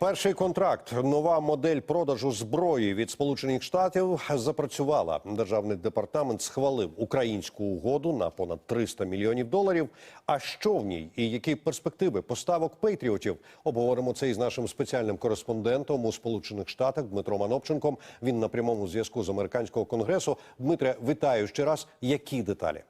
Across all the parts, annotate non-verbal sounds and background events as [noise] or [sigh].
Перший контракт, нова модель продажу зброї від Сполучених Штатів запрацювала. Державний департамент схвалив українську угоду на понад 300 мільйонів доларів. А що в ній і які перспективи поставок пейтріотів? Обговоримо це із нашим спеціальним кореспондентом у Сполучених Штатах Дмитром Анопченком. Він на прямому зв'язку з американського конгресу. Дмитре, вітаю ще раз. Які деталі?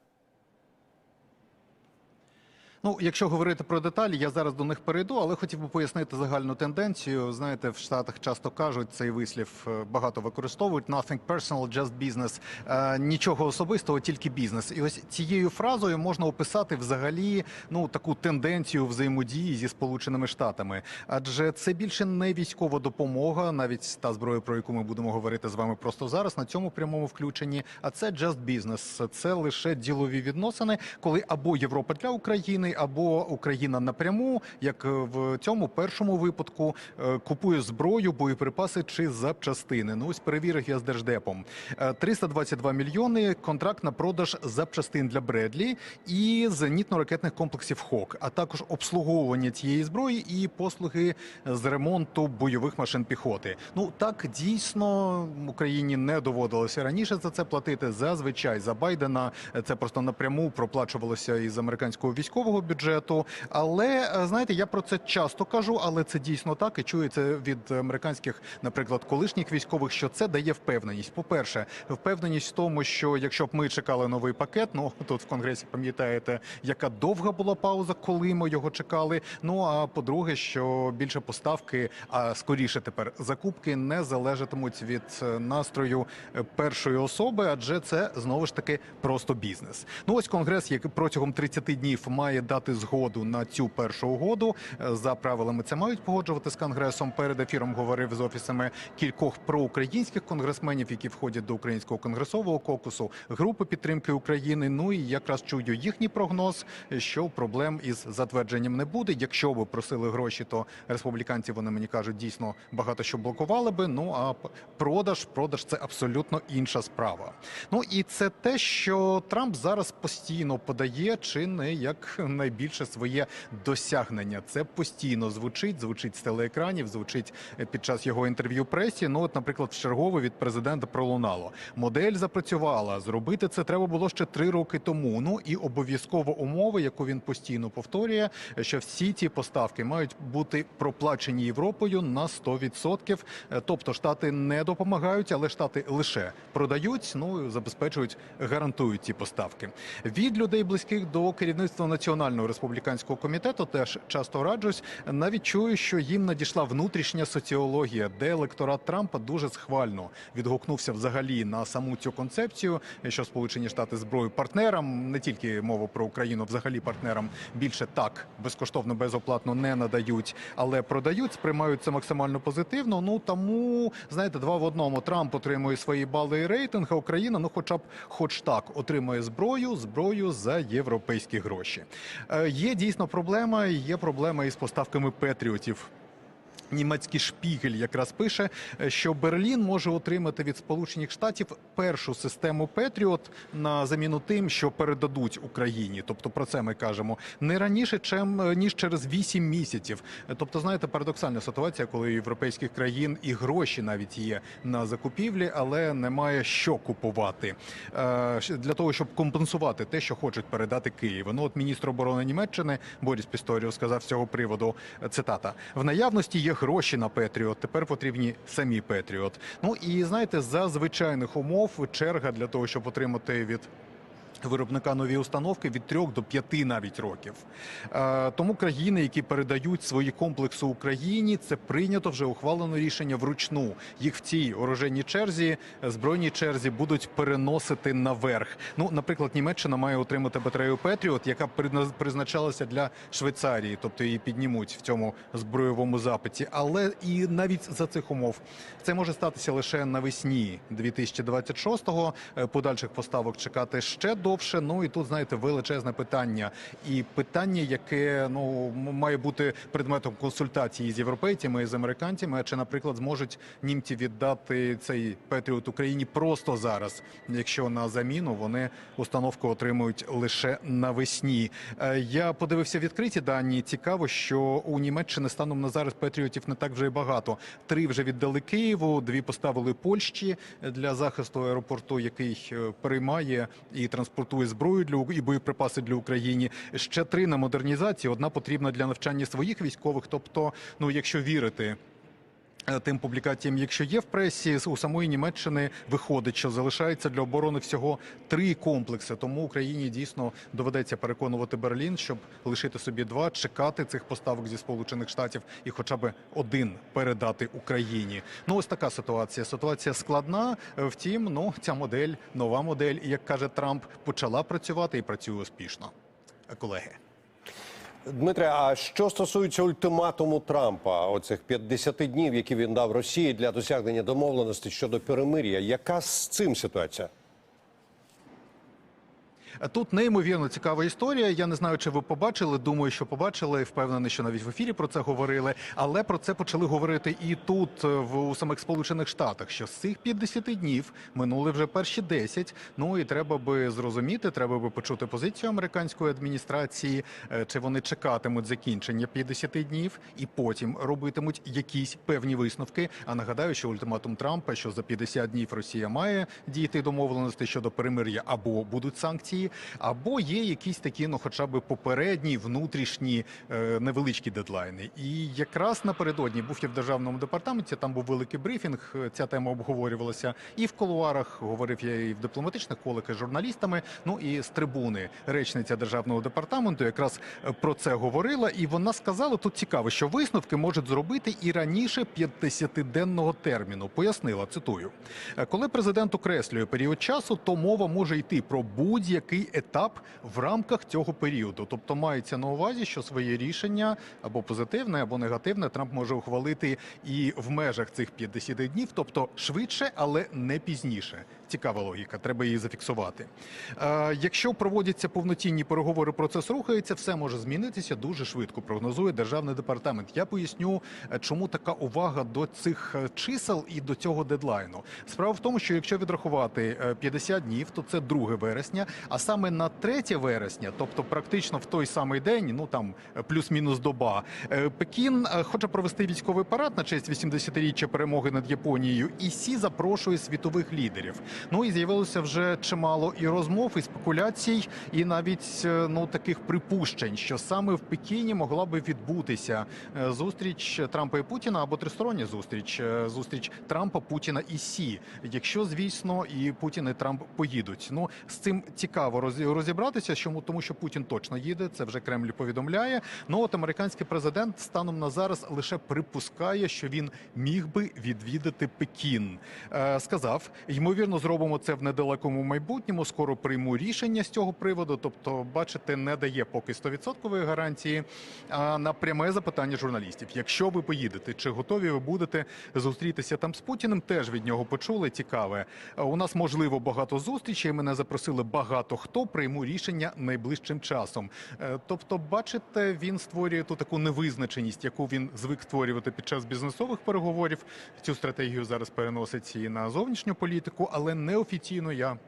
Ну, якщо говорити про деталі, я зараз до них перейду, але хотів би пояснити загальну тенденцію. Знаєте, в Штатах часто кажуть цей вислів е, багато використовують nothing personal, just business. Е, нічого особистого, тільки бізнес. І ось цією фразою можна описати взагалі ну таку тенденцію взаємодії зі Сполученими Штатами. Адже це більше не військова допомога, навіть та зброя, про яку ми будемо говорити з вами просто зараз на цьому прямому включенні. А це just business. Це лише ділові відносини, коли або Європа для України або Україна напряму, як в цьому першому випадку, е, купує зброю, боєприпаси чи запчастини. Ну ось перевірив я з держдепом. Е, 322 мільйони контракт на продаж запчастин для Бредлі і зенітно-ракетних комплексів ХОК, а також обслуговування цієї зброї і послуги з ремонту бойових машин піхоти. Ну так дійсно Україні не доводилося раніше за це платити. Зазвичай за Байдена це просто напряму проплачувалося із американського військового бюджету. Але е, знаєте, я про це часто кажу, але це дійсно так і це від американських, наприклад, колишніх військових, що це дає впевненість. По перше, впевненість в тому, що якщо б ми чекали новий пакет, ну [laughs] тут в конгресі пам'ятаєте, яка довга була пауза, коли ми його чекали. Ну а по-друге, що більше поставки, а скоріше тепер закупки не залежатимуть від е, настрою е, першої особи, адже це знову ж таки просто бізнес. Ну ось конгрес, який протягом 30 днів має дати згоду на цю першу угоду. Е, За правилами це мають погоджувати з конгресом. Перед ефіром говорив з офісами кількох проукраїнських конгресменів, які входять до українського конгресового кокусу, групи підтримки України. Ну і якраз чую їхній прогноз, що проблем із затвердженням не буде. Якщо би просили гроші, то республіканці вони мені кажуть дійсно багато що блокували би. Ну а продаж, продаж це абсолютно інша справа. Ну і це те, що Трамп зараз постійно подає, чи не як найбільше своє досягнення. Це постійно звучить, звучить з телеекранів, звучить е, під час його інтерв'ю пресі. Ну, от, наприклад, в чергове від президента пролунало. Модель запрацювала. Зробити це треба було ще три роки тому. Ну і обов'язкова умова, яку він постійно повторює, що всі ці поставки мають бути проплачені Європою на 100%. Е, Тобто штати не допомагають, але штати лише продають, ну забезпечують, гарантують ці поставки. Від людей близьких до керівництва національного республіканського комітету теж часто раджусь. Навіть чую, що їм надійшла внутрішня соціологія, де електорат Трампа дуже схвально відгукнувся взагалі на саму цю концепцію, що Сполучені Штати зброю партнерам, не тільки мова про Україну, взагалі партнерам більше так безкоштовно, безоплатно не надають, але продають, сприймають це максимально позитивно. Ну тому знаєте, два в одному Трамп отримує свої бали і рейтинг, а Україна, ну, хоча б, хоч так, отримує зброю, зброю за європейські гроші. Е, є дійсно проблема. Є проблема із поставками петріотів. Німецький шпігель якраз пише, е, що Берлін може отримати від Сполучених Штатів першу систему Петріот на заміну тим, що передадуть Україні. Тобто про це ми кажемо не раніше, чим е, ніж через 8 місяців. Е, Тобто, знаєте, парадоксальна ситуація, коли у європейських країн і гроші навіть є на закупівлі, але немає що купувати для того, щоб компенсувати те, що хочуть передати Києву. Ну от міністр оборони Німеччини Борис Пісторіо сказав з цього приводу цитата: в наявності є гроші на Петріот. Тепер потрібні самі Петріот. Ну і знаєте, за звичайних умов черга для того, щоб отримати від. Виробника нові установки від 3 до 5 навіть років. Е, тому країни, які передають свої комплекси Україні, це прийнято вже ухвалено рішення вручну. Їх в цій оружейній черзі, збройній черзі будуть переносити наверх. Ну, наприклад, Німеччина має отримати батарею Петріот, яка призна- призначалася для Швейцарії, тобто її піднімуть в цьому збройовому запиті. Але і навіть за цих умов це може статися лише навесні 2026-го. Е, Подальших поставок чекати ще довго. Довше. Ну і тут знаєте величезне питання, і питання, яке ну має бути предметом консультації з європейцями і з американцями. Чи, наприклад, зможуть німці віддати цей Петріот Україні просто зараз, якщо на заміну вони установку отримують лише навесні. Е, Я подивився відкриті дані. Цікаво, що у Німеччини станом на зараз Петріотів не так вже й багато. Три вже віддали Києву, дві поставили Польщі для захисту аеропорту, який е, переймає і транспортує зброю для і боєприпаси для України. Ще три на модернізацію. Одна потрібна для навчання своїх військових. Тобто, ну якщо вірити. Е, Тим публікаціям, якщо є в пресі, у самої Німеччини виходить, що залишається для оборони всього три комплекси. Тому Україні дійсно доведеться переконувати Берлін, щоб лишити собі два, чекати цих поставок зі Сполучених Штатів і, хоча б один передати Україні. Ну ось така ситуація. Ситуація складна. Е, Втім, ну ця модель, нова модель, як каже Трамп, почала працювати і працює успішно. Колеги. Дмитре, а що стосується ультиматуму Трампа, оцих 50 днів, які він дав Росії для досягнення домовленості щодо перемир'я, яка з цим ситуація? Тут неймовірно цікава історія. Я не знаю, чи ви побачили. Думаю, що побачили. Впевнений, що навіть в ефірі про це говорили. Але про це почали говорити і тут, в у самих Сполучених Штатах. Що з цих 50 днів минули вже перші 10. Ну і треба би зрозуміти, треба би почути позицію американської адміністрації, е, чи вони чекатимуть закінчення 50 днів і потім робитимуть якісь певні висновки. А нагадаю, що ультиматум Трампа, що за 50 днів Росія має дійти домовленості щодо перемир'я, або будуть санкції, або є якісь такі, ну хоча б попередні внутрішні е, невеличкі дедлайни. І якраз напередодні був я в державному департаменті. Там був великий брифінг. е, Ця тема обговорювалася і в кулуарах. Говорив я і в дипломатичних колах і з журналістами. Ну і з трибуни речниця державного департаменту якраз е, про це говорила. І вона сказала тут цікаво, що висновки можуть зробити і раніше 50-денного терміну. Пояснила цитую, «Е, коли президент окреслює період часу, то мова може йти про будь-який етап в рамках цього періоду. Тобто мається на увазі, що своє рішення або позитивне, або негативне Трамп може ухвалити і в межах цих 50 днів, тобто швидше, але не пізніше. Цікава логіка, треба її зафіксувати. Е, якщо проводяться повноцінні переговори, процес рухається, все може змінитися дуже швидко. Прогнозує державний департамент. Я поясню, е, чому така увага до цих е, чисел і до цього дедлайну. Справа в тому, що якщо відрахувати е, 50 днів, то це 2 вересня. А саме на 3 вересня, тобто практично в той самий день, ну там плюс-мінус доба, е, Пекін е, хоче провести військовий парад на честь 80-річчя перемоги над Японією. І Сі запрошує світових лідерів. Ну і з'явилося вже чимало і розмов, і спекуляцій, і навіть е, ну таких припущень, що саме в Пекіні могла би відбутися зустріч Трампа і Путіна або тристороння зустріч зустріч Трампа, Путіна і Сі. Якщо звісно і Путін і Трамп поїдуть. Ну з цим цікаво роз- розібратися, чому тому, що Путін точно їде. Це вже Кремль повідомляє. Ну от американський президент станом на зараз лише припускає, що він міг би відвідати Пекін. Е, сказав, ймовірно, зробимо це в недалекому майбутньому. Скоро прийму рішення з цього приводу. Тобто, бачите, не дає поки 100% гарантії. А на пряме запитання журналістів: якщо ви поїдете, чи готові ви будете зустрітися там з Путіним? Теж від нього почули. Цікаве. Е, У нас можливо багато зустрічей. Мене запросили багато хто. Прийму рішення найближчим часом. Е, Тобто, бачите, він створює ту таку невизначеність, яку він звик створювати під час бізнесових переговорів. Цю стратегію зараз переносить і на зовнішню політику, але неофіційно я.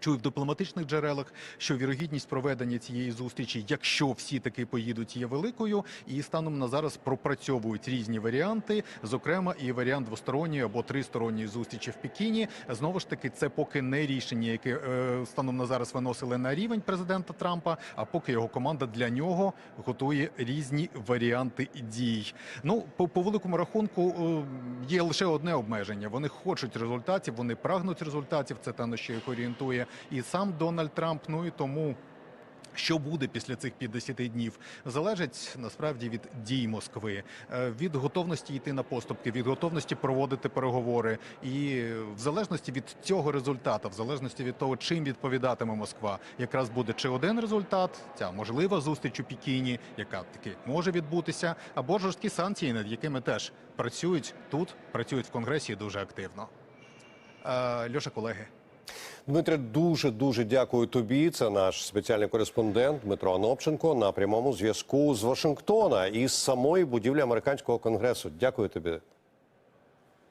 Чую в дипломатичних джерелах, що вірогідність проведення цієї зустрічі, якщо всі таки поїдуть, є великою, і станом на зараз пропрацьовують різні варіанти, зокрема і варіант двосторонньої або тристоронньої зустрічі в Пекіні. Знову ж таки, це поки не рішення, яке е, станом на зараз виносили на рівень президента Трампа, а поки його команда для нього готує різні варіанти дій. Ну по, по великому рахунку е, є лише одне обмеження. Вони хочуть результатів, вони прагнуть результатів. Це те, на що їх орієнтує і сам Дональд Трамп. Ну і тому. Що буде після цих 50 днів, залежить насправді від дій Москви, е, від готовності йти на поступки, від готовності проводити переговори, і в залежності від цього результату, в залежності від того, чим відповідатиме Москва, якраз буде чи один результат, ця можлива зустріч у Пекіні, яка таки може відбутися, або жорсткі санкції, над якими теж працюють тут, працюють в конгресі дуже активно. Е, Льоша, колеги. Дмитре, дуже дуже дякую тобі. Це наш спеціальний кореспондент Дмитро Анопченко на прямому зв'язку з Вашингтона і з самої будівлі американського конгресу. Дякую тобі.